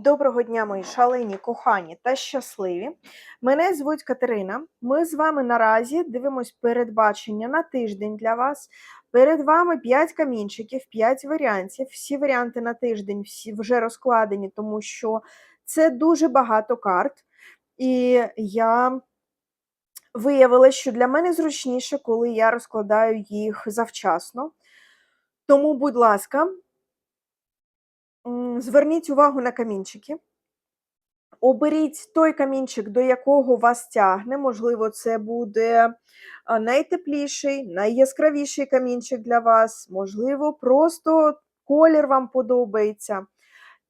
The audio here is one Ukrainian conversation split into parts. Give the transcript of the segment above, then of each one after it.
Доброго дня, мої шалені, кохані та щасливі. Мене звуть Катерина. Ми з вами наразі дивимось передбачення на тиждень для вас. Перед вами 5 камінчиків, 5 варіантів. Всі варіанти на тиждень всі вже розкладені, тому що це дуже багато карт. І я виявила, що для мене зручніше, коли я розкладаю їх завчасно. Тому, будь ласка, зверніть увагу на камінчики. Оберіть той камінчик, до якого вас тягне. Можливо, це буде найтепліший, найяскравіший камінчик для вас. Можливо, просто колір вам подобається.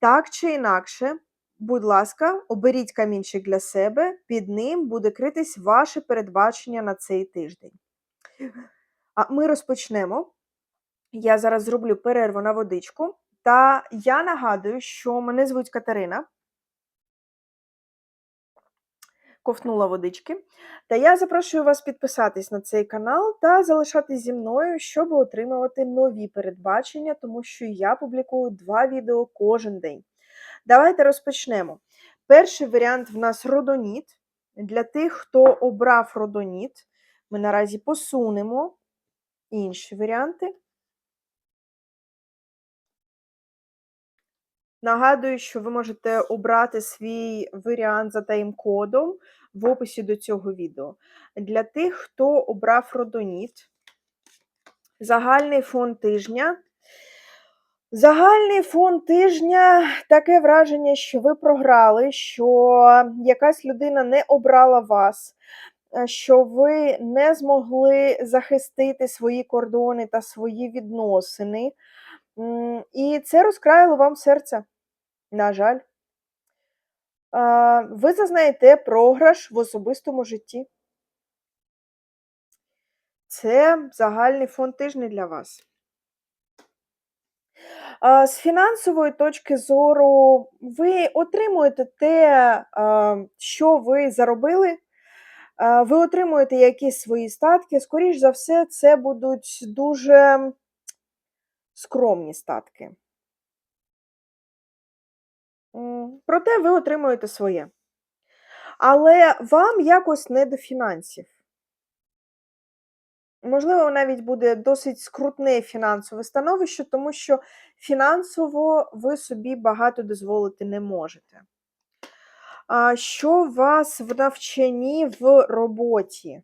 Так чи інакше, будь ласка, оберіть камінчик для себе, під ним буде критись ваше передбачення на цей тиждень. А ми розпочнемо. Я зараз зроблю перерву на водичку. Та я нагадую, що мене звуть Катерина. Ковтнула водички. Та я запрошую вас підписатись на цей канал та залишатись зі мною, щоб отримувати нові передбачення, тому що я публікую два відео кожен день. Давайте розпочнемо. Перший варіант в нас родоніт. Для тих, хто обрав родоніт, ми наразі посунемо інші варіанти. Нагадую, що ви можете обрати свій варіант за тайм-кодом в описі до цього відео. Для тих, хто обрав родоніт, загальний фон тижня. Загальний фон тижня таке враження, що ви програли, що якась людина не обрала вас, е, що ви не змогли захистити свої кордони та свої відносини. І це розкраїло вам серце. На жаль. Ви зазнаєте програш в особистому житті. Це загальний фон тижня для вас. З фінансової точки зору ви отримуєте те, що ви заробили. Ви отримуєте якісь свої статки. Скоріш за все, це будуть дуже скромні статки. Проте ви отримуєте своє. Але вам якось не до фінансів. Можливо, навіть буде досить скрутне фінансове становище, тому що фінансово ви собі багато дозволити не можете. Що вас в навчанні в роботі?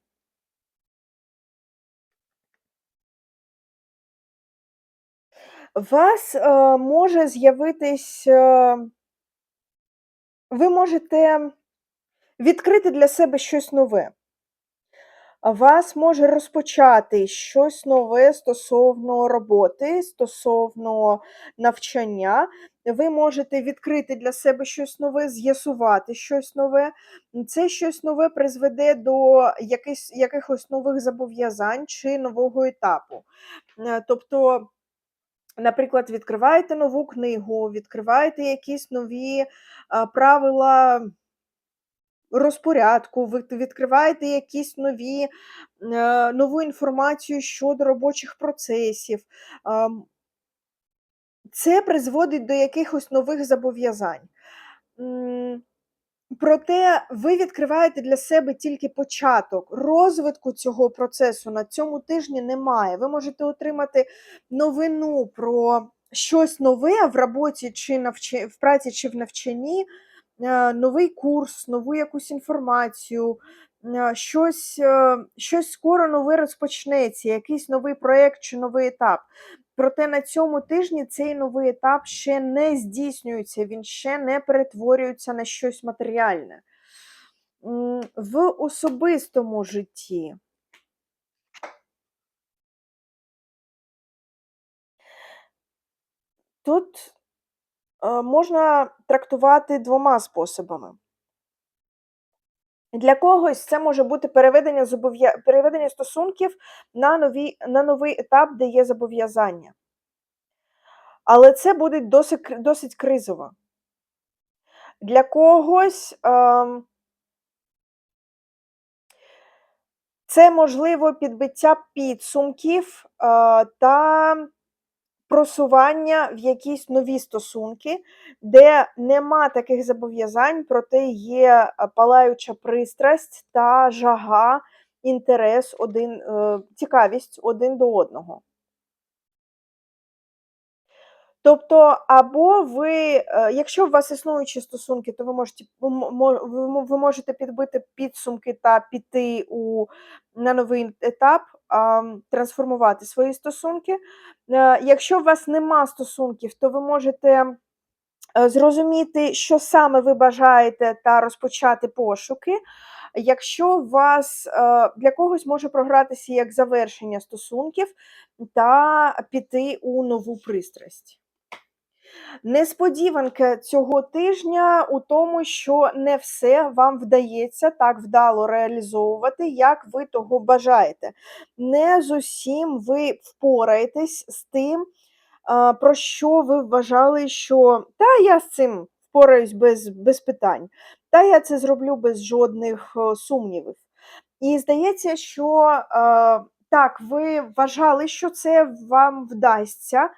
Вас е, може з'явитись, е, ви можете відкрити для себе щось нове. Вас може розпочати щось нове стосовно роботи, стосовно навчання. Ви можете відкрити для себе щось нове, з'ясувати щось нове. Це щось нове призведе до якихось, нових зобов'язань чи нового етапу. Е, Тобто, наприклад, відкриваєте нову книгу, відкриваєте якісь нові правила розпорядку, відкриваєте якісь нові, е, нову інформацію щодо робочих процесів. Це призводить до якихось нових зобов'язань. Проте ви відкриваєте для себе тільки початок. Розвитку цього процесу на цьому тижні немає. Ви можете отримати новину про щось нове в роботі чи навча... в праці чи в навчанні, е, новий курс, нову якусь інформацію, е, щось, е, щось скоро нове розпочнеться, якийсь новий проєкт чи новий етап. Проте на цьому тижні цей новий етап ще не здійснюється, він ще не перетворюється на щось матеріальне. В особистому житті. Тут е, можна трактувати двома способами. Для когось це може бути переведення, зобов'я... переведення стосунків на, нові... на новий етап, де є зобов'язання. Але це буде досить, досить кризово. Для когось ем, це можливо підбиття підсумків е, та просування в якісь нові стосунки, де нема таких зобов'язань, проте є палаюча пристрасть та жага, інтерес, один, е, цікавість один до одного. Тобто, або ви, е, якщо у вас існуючі стосунки, то ви можете ви мо мо ви мо ви можете підбити підсумки та піти у на новий етап, трансформувати свої стосунки. Е, якщо у вас нема стосунків, то ви можете, е, зрозуміти, що саме ви бажаєте, та розпочати пошуки. Якщо у вас, для когось може програтися як завершення стосунків та піти у нову пристрасть. Несподіванка цього тижня у тому, що не все вам вдається так вдало реалізовувати, як ви того бажаєте. Не з усім ви впораєтесь з тим, про що ви вважали, що та я з цим впораюсь без, без питань, та я це зроблю без жодних сумнівів. І здається, що так, ви вважали, що це вам вдасться,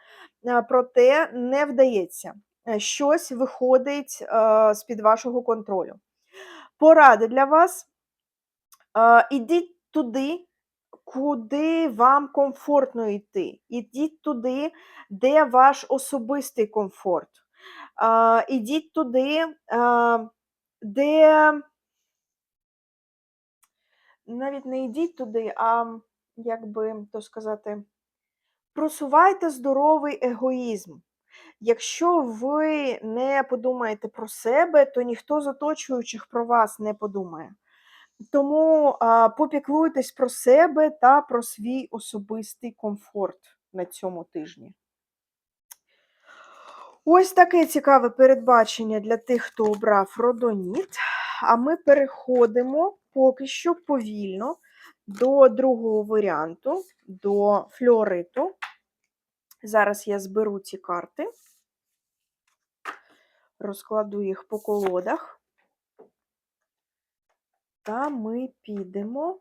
проте не вдається. Е, Щось виходить е, з-під вашого контролю. Поради для вас. Е, Ідіть туди, куди вам комфортно йти. Ідіть туди, де ваш особистий комфорт. Е, Ідіть туди, е, де навіть не йдіть туди, а як би то сказати, просувайте здоровий егоїзм. Якщо ви не подумаєте про себе, то ніхто з оточуючих про вас не подумає. Тому а, попіклуйтесь про себе та про свій особистий комфорт на цьому тижні. Ось таке цікаве передбачення для тих, хто обрав родоніт. А ми переходимо поки що повільно до другого варіанту, до флюориту. Зараз я зберу ці карти, розкладу їх по колодах, та ми підемо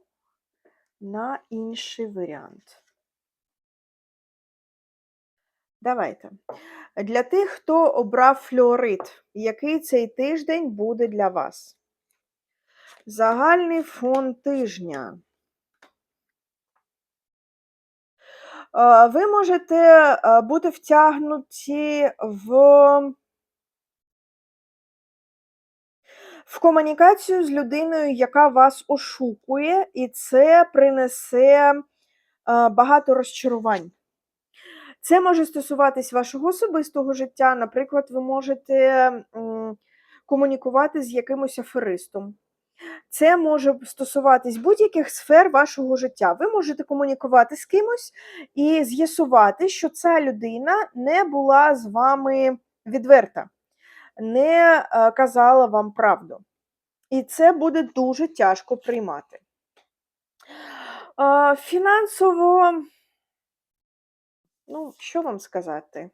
на інший варіант. Давайте. Для тих, хто обрав флюорит, який цей тиждень буде для вас? Загальний фон тижня. Е, Ви можете е, бути втягнуті в, в комунікацію з людиною, яка вас ошукує, і це принесе е, багато розчарувань. Це може стосуватись вашого особистого життя. Наприклад, ви можете комунікувати з якимось аферистом. Це може стосуватись будь-яких сфер вашого життя. Ви можете комунікувати з кимось і з'ясувати, що ця людина не була з вами відверта, не е, казала вам правду. І це буде дуже тяжко приймати. Фінансово, ну, що вам сказати?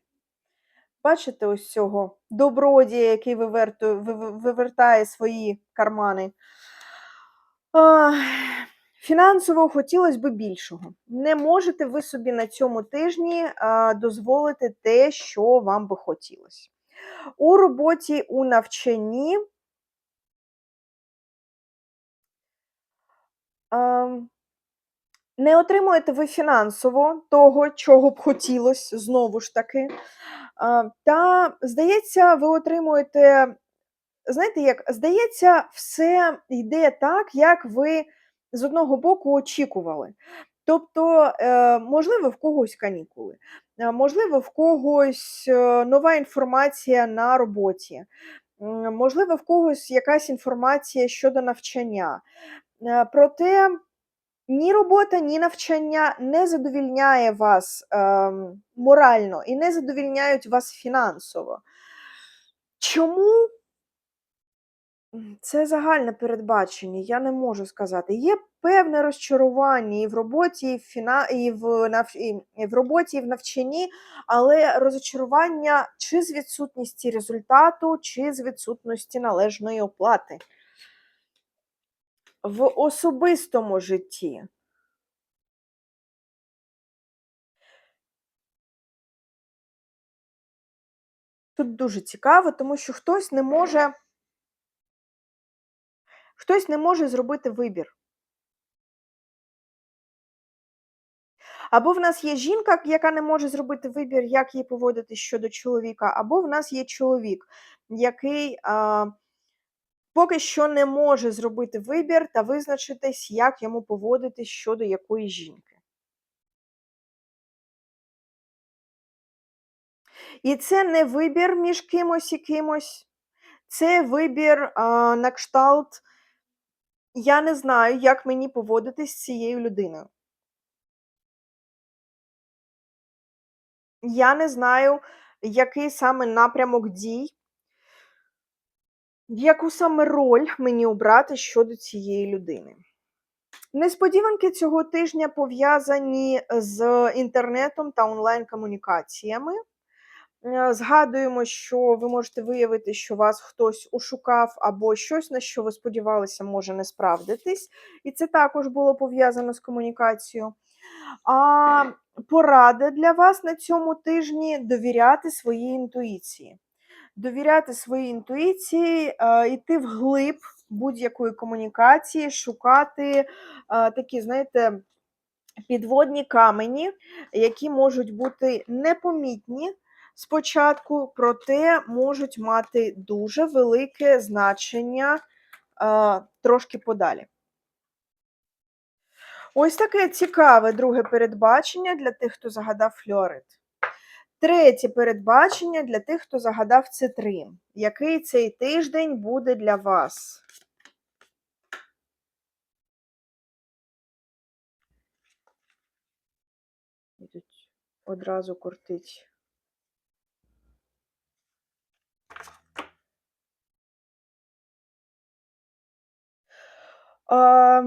Бачите ось цього добродія, який вивертує, вивертає свої кармани. Фінансово хотілося б більшого. Не можете ви собі на цьому тижні дозволити те, що вам би хотілося. У роботі, у навчанні не отримуєте ви фінансово того, чого б хотілося, знову ж таки. Та, здається, ви отримуєте, знаєте, як, здається, все йде так, як ви з одного боку очікували. Тобто, е, можливо, в когось канікули, можливо, в когось е, нова інформація на роботі, можливо, в когось якась інформація щодо навчання. Е, Проте ні робота, ні навчання не задовільняє вас ем, морально і не задовільняють вас фінансово. Чому? Це загальне передбачення, я не можу сказати. Є певне розчарування і в роботі, і в, фіна... і в, нав... і в роботі, і в навчанні, але розчарування чи з відсутності результату, чи з відсутності належної оплати. В особистому житті Тут дуже цікаво, тому що хтось не може хтось не може зробити вибір. Або в нас є жінка, яка не може зробити вибір, як їй поводитись щодо чоловіка, або в нас є чоловік, який а, поки що не може зробити вибір та визначитись, як йому поводитись щодо якої жінки. І це не вибір між кимось і кимось, це вибір а, на кшталт. Я не знаю, як мені поводитись з цією людиною. Я не знаю, який саме напрямок дій, яку саме роль мені обрати щодо цієї людини. Несподіванки цього тижня пов'язані з інтернетом та онлайн-комунікаціями. Е, Згадуємо, що ви можете виявити, що вас хтось ошукав, або щось, на що ви сподівалися, може не справдитись. І це також було пов'язано з комунікацією. А порада для вас на цьому тижні довіряти своїй інтуїції. Довіряти своїй інтуїції, е, йти вглиб будь-якої комунікації, шукати е, такі, знаєте, підводні камені, які можуть бути непомітні спочатку, проте можуть мати дуже велике значення е, трошки подалі. Ось таке цікаве друге передбачення для тих, хто загадав флюорит. Третє передбачення для тих, хто загадав цитрин. Який цей тиждень буде для вас? Одразу кортить. А,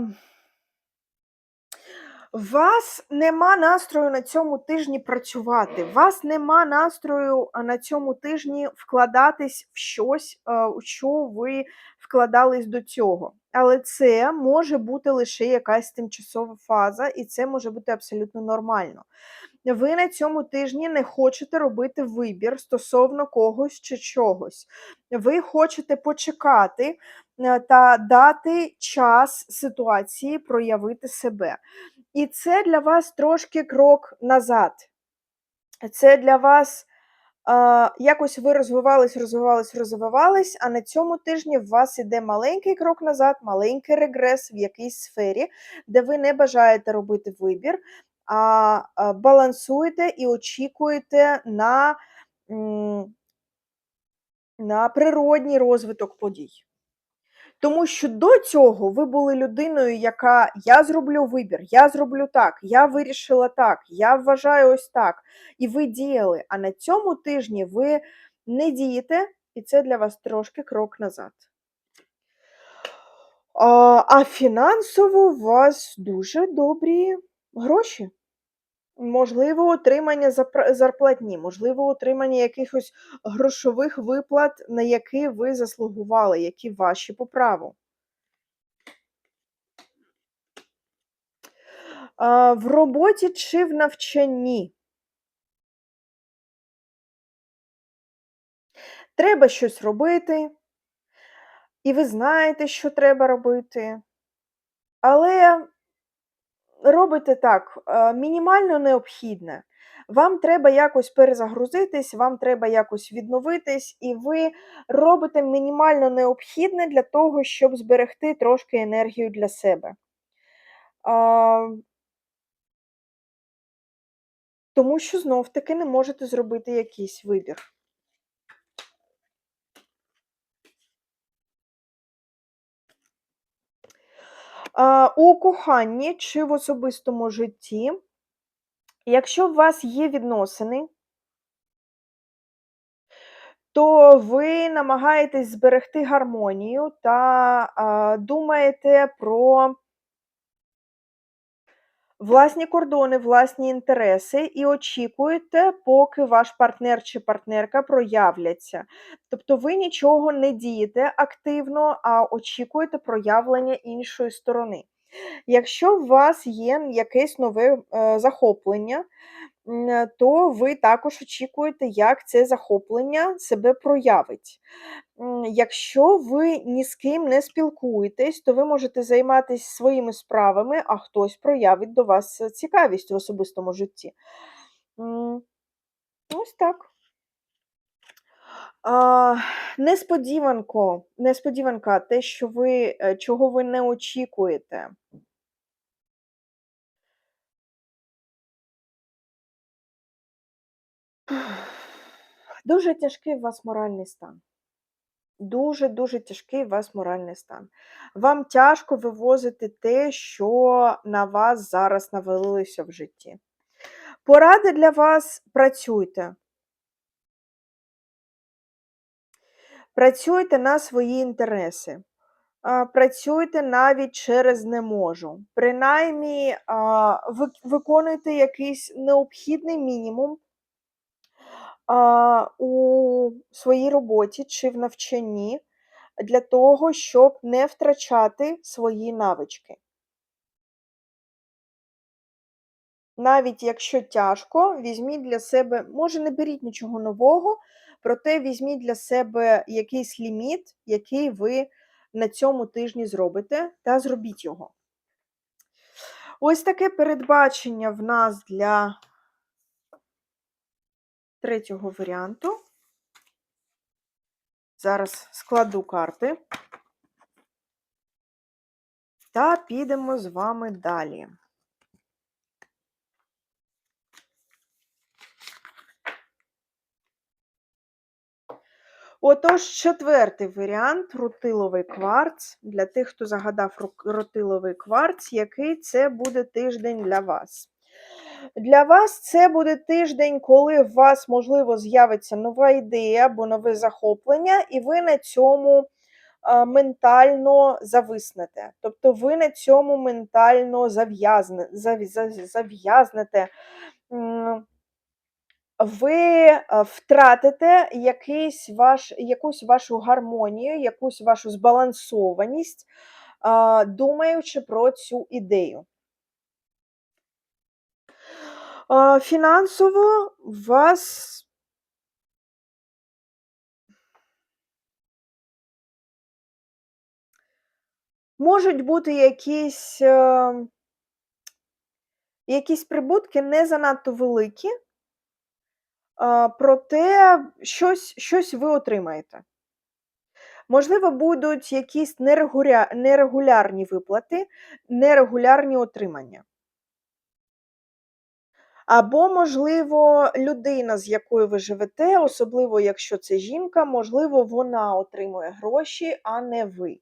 вас нема настрою на цьому тижні працювати. Вас нема настрою на цьому тижні вкладатись в щось, у що ви вкладались до цього. Але це може бути лише якась тимчасова фаза, і це може бути абсолютно нормально. Ви на цьому тижні не хочете робити вибір стосовно когось чи чогось. Ви хочете почекати е, та дати час ситуації проявити себе. І це для вас трошки крок назад. Це для вас а, якось ви розвивались, розвивались, розвивались, а на цьому тижні в вас іде маленький крок назад, маленький регрес в якійсь сфері, де ви не бажаєте робити вибір, а, балансуєте і очікуєте на, на природній розвиток подій. Тому що до цього ви були людиною, яка я зроблю вибір, я зроблю так, я вирішила так, я вважаю ось так. І ви діяли. А на цьому тижні ви не дієте, і це для вас трошки крок назад. А, фінансово у вас дуже добрі гроші. Можливо, отримання зарплатні, можливо, отримання якихось грошових виплат, на які ви заслугували, які ваші по праву. В роботі чи в навчанні? Треба щось робити, і ви знаєте, що треба робити, але робите так, е, мінімально необхідне. Вам треба якось перезагрузитись, вам треба якось відновитись, і ви робите мінімально необхідне для того, щоб зберегти трошки енергію для себе. Тому що знов-таки не можете зробити якийсь вибір. У коханні чи в особистому житті, якщо у вас є відносини, то ви намагаєтесь зберегти гармонію та думаєте про власні кордони, власні інтереси і очікуєте, поки ваш партнер чи партнерка проявляться. Тобто ви нічого не дієте активно, а очікуєте проявлення іншої сторони. Якщо у вас є якесь нове е, захоплення, то ви також очікуєте, як це захоплення себе проявить. Якщо ви ні з ким не спілкуєтесь, то ви можете займатись своїми справами, а хтось проявить до вас, е, цікавість в особистому житті. Ось так. А, несподіванко несподіванка, те, що ви е, чого ви не очікуєте. Дуже тяжкий у вас моральний стан. Дуже-дуже тяжкий у вас моральний стан. Вам тяжко вивозити те, що на вас зараз навалилося в житті. Поради для вас: працюйте. Працюйте на свої інтереси. Працюйте навіть через "не можу". Принаймні, виконуйте якийсь необхідний мінімум у своїй роботі чи в навчанні для того, щоб не втрачати свої навички. Навіть якщо тяжко, візьміть для себе може, не беріть нічого нового, проте візьміть для себе якийсь ліміт, який ви на цьому тижні зробите, та зробіть його. Ось таке передбачення в нас для третього варіанту. Зараз складу карти. Та підемо з вами далі. Отож, четвертий варіант рутиловий кварц. Для тих, хто загадав рутиловий кварц, який це буде тиждень для вас. Для вас це буде тиждень, коли у вас, можливо, з'явиться нова ідея або нове захоплення, і ви на цьому ментально зависнете. Тобто ви на цьому ментально зав'язнете ви втратите якийсь ваш якусь вашу гармонію, якусь вашу збалансованість, думаючи про цю ідею. Фінансово вас можуть бути якісь якісь прибутки не занадто великі. Проте щось щось ви отримаєте. Можливо, будуть якісь нерегуля нерегулярні виплати, нерегулярні отримання. Або, можливо, людина, з якою ви живете, особливо якщо це жінка, можливо, вона отримує гроші, а не ви.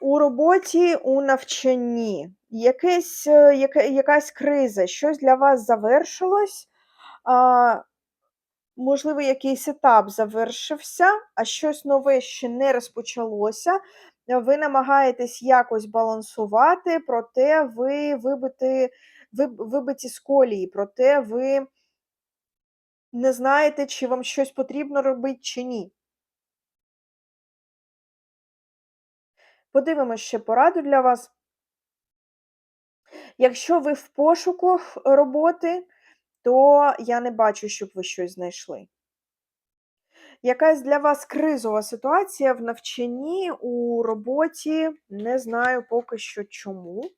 У роботі, у навчанні, якесь, е, яка, якась криза, щось для вас завершилось, можливо, якийсь етап завершився, а щось нове ще не розпочалося. Ви намагаєтесь якось балансувати, проте ви вибити, ви, вибиті з колії, проте ви не знаєте, чи вам щось потрібно робити, чи ні. Подивимось ще пораду для вас. Якщо ви в пошуках роботи, то я не бачу, щоб ви щось знайшли. Якась для вас кризова ситуація в навчанні, у роботі, не знаю поки що чому,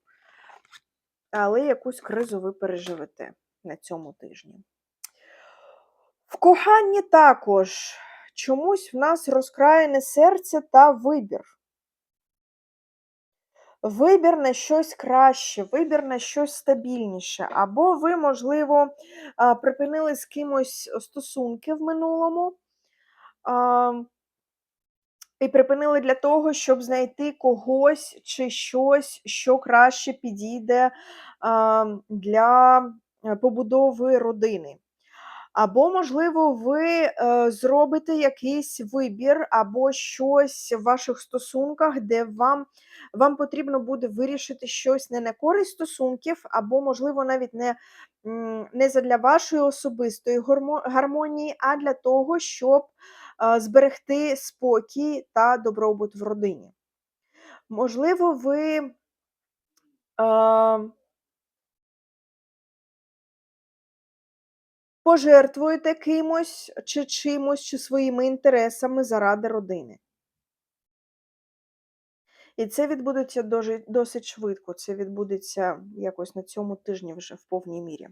але якусь кризу ви переживете на цьому тижні. В коханні також чомусь в нас розкраєне серце та вибір. Вибір на щось краще, вибір на щось стабільніше. Або ви, можливо, припинили з кимось стосунки в минулому. І припинили для того, щоб знайти когось чи щось, що краще підійде для е, побудови родини. Або, можливо, ви е, зробите якийсь вибір, або щось в ваших стосунках, де вам вам потрібно буде вирішити щось не на користь стосунків, або, можливо, навіть не не задля вашої особистої гармонії, а для того, щоб е, зберегти спокій та добробут в родині. Можливо, ви. Пожертвуєте кимось чи чимось, чи своїми інтересами заради родини. І це відбудеться досить швидко, це відбудеться якось на цьому тижні вже в повній мірі.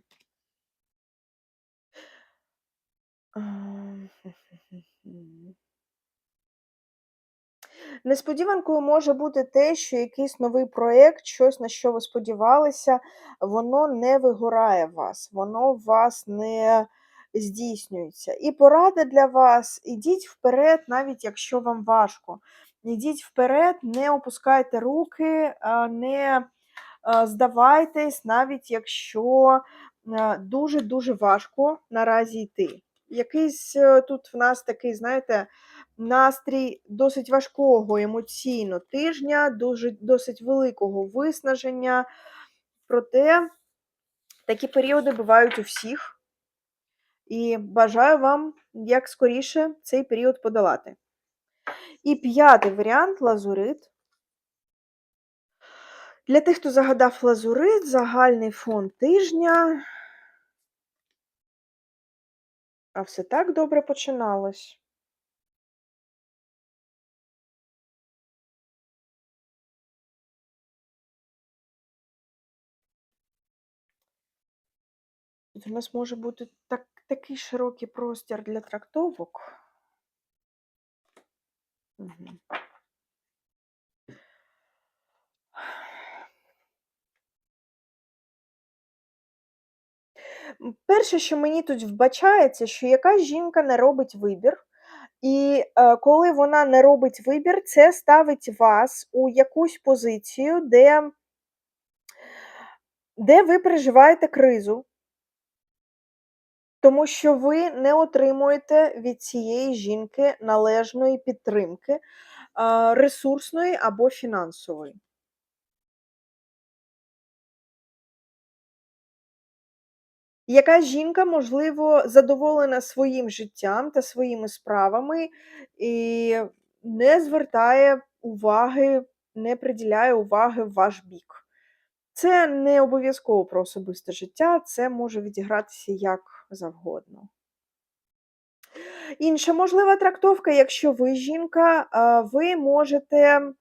Несподіванкою може бути те, що якийсь новий проєкт, щось, на що ви сподівалися, воно не вигорає вас, воно вас не здійснюється. І порада для вас: ідіть вперед, навіть якщо вам важко. Ідіть вперед, не опускайте руки, не, здавайтесь, навіть якщо, дуже-дуже важко наразі йти. Якийсь, е, тут в нас такий, знаєте, настрій досить важкого емоційно тижня, дуже досить великого виснаження. Проте такі періоди бувають у всіх. І бажаю вам як скоріше цей період подолати. І п'ятий варіант лазурит. Для тих, хто загадав лазурит, загальний фон тижня. А все так добре починалось. Тут у нас може бути так такий широкий простір для трактовок. Перше, що мені тут вбачається, що якась жінка не робить вибір, і, е, коли вона не робить вибір, це ставить вас у якусь позицію, де де ви переживаєте кризу. Тому що ви не отримуєте від цієї жінки належної підтримки, ресурсної або фінансової. Якась жінка, можливо, задоволена своїм життям та своїми справами і не звертає уваги, не приділяє уваги в ваш бік. Це не обов'язково про особисте життя, це може відігратися як завгодно. Інша можлива трактовка, якщо ви жінка, ви можете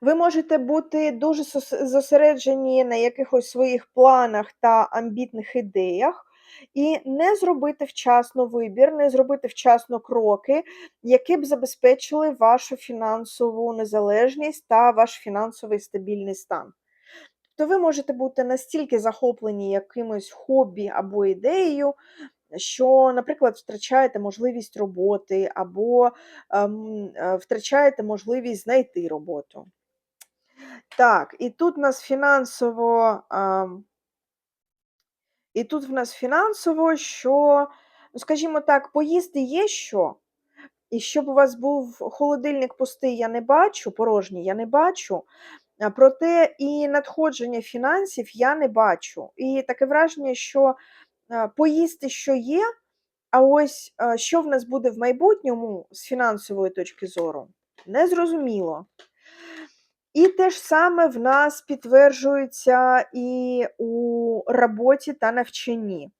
ви можете бути дуже зосереджені на якихось своїх планах та амбітних ідеях і не зробити вчасно вибір, не зробити вчасно кроки, які б забезпечили вашу фінансову незалежність та ваш фінансовий стабільний стан. То ви можете бути настільки захоплені якимось хобі або ідеєю, що, наприклад, втрачаєте можливість роботи або, ем, е, втрачаєте можливість знайти роботу. Так, і тут в нас фінансово, ам і тут в нас фінансово, що, ну, скажімо так, поїсти є що, і щоб у вас був холодильник пустий, я не бачу, порожній я не бачу, проте і надходження фінансів я не бачу. І таке враження, що, поїсти що є, а ось, що в нас буде в майбутньому з фінансової точки зору, незрозуміло. І те ж саме в нас підтверджується і у роботі та навчанні.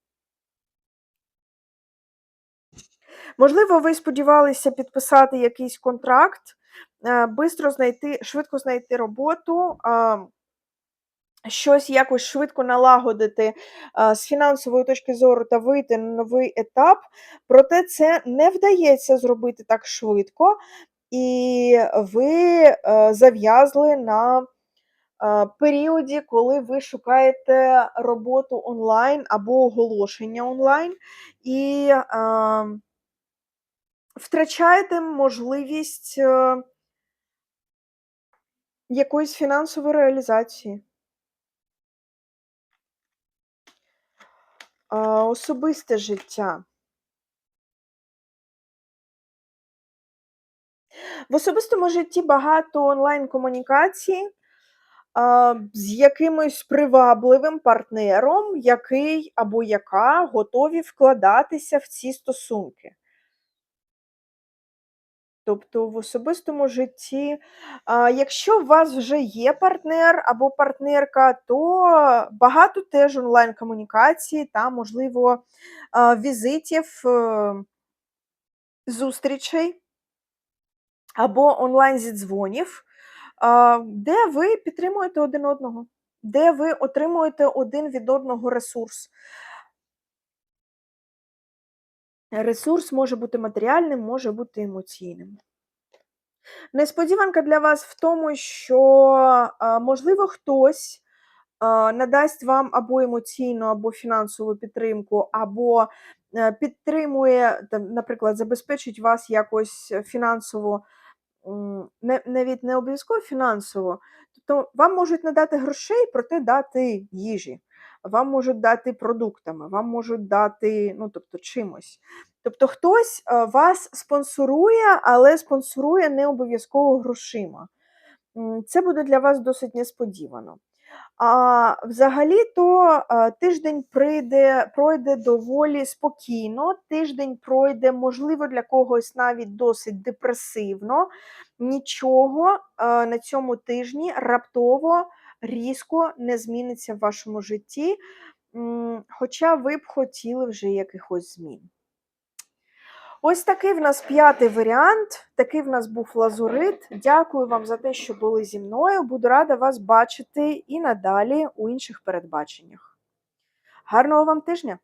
Можливо, ви сподівалися підписати якийсь контракт, е, бистро знайти швидко знайти роботу, щось якось швидко налагодити, з фінансової точки зору та вийти на новий етап, проте це не вдається зробити так швидко, і ви, е, зав'язли на, періоді, коли ви шукаєте роботу онлайн або оголошення онлайн і, втрачаєте можливість, е якоїсь фінансової реалізації. Особисте життя. В особистому житті багато онлайн-комунікацій, а, з якимось привабливим партнером, який або яка готові вкладатися в ці стосунки. Тобто в особистому житті, якщо у вас вже є партнер або партнерка, то багато теж онлайн-комунікацій та, можливо, візитів, е, зустрічей або онлайн-зідзвонів, де ви підтримуєте один одного, де ви отримуєте один від одного ресурс. Ресурс може бути матеріальним, може бути емоційним. Несподіванка для вас в тому, що, можливо, хтось, надасть вам або емоційну, або фінансову підтримку, або, е, підтримує, наприклад, забезпечить вас якось фінансово, навіть не обов'язково фінансово. Тобто вам можуть не дати грошей, проте дати їжі, вам можуть дати продуктами, вам можуть дати, ну, тобто чимось. Тобто хтось, е, вас спонсорує, але спонсорує не обов'язково грошима. Це буде для вас досить несподівано. А взагалі-то, е, тиждень прийде пройде доволі спокійно, тиждень пройде, можливо, для когось навіть досить депресивно. Нічого, е, на цьому тижні раптово, різко не зміниться в вашому житті, хоча ви б хотіли вже якихось змін. Ось такий в нас п'ятий варіант, такий в нас був лазурит. Дякую вам за те, що були зі мною. Буду рада вас бачити і надалі у інших передбаченнях. Гарного вам тижня!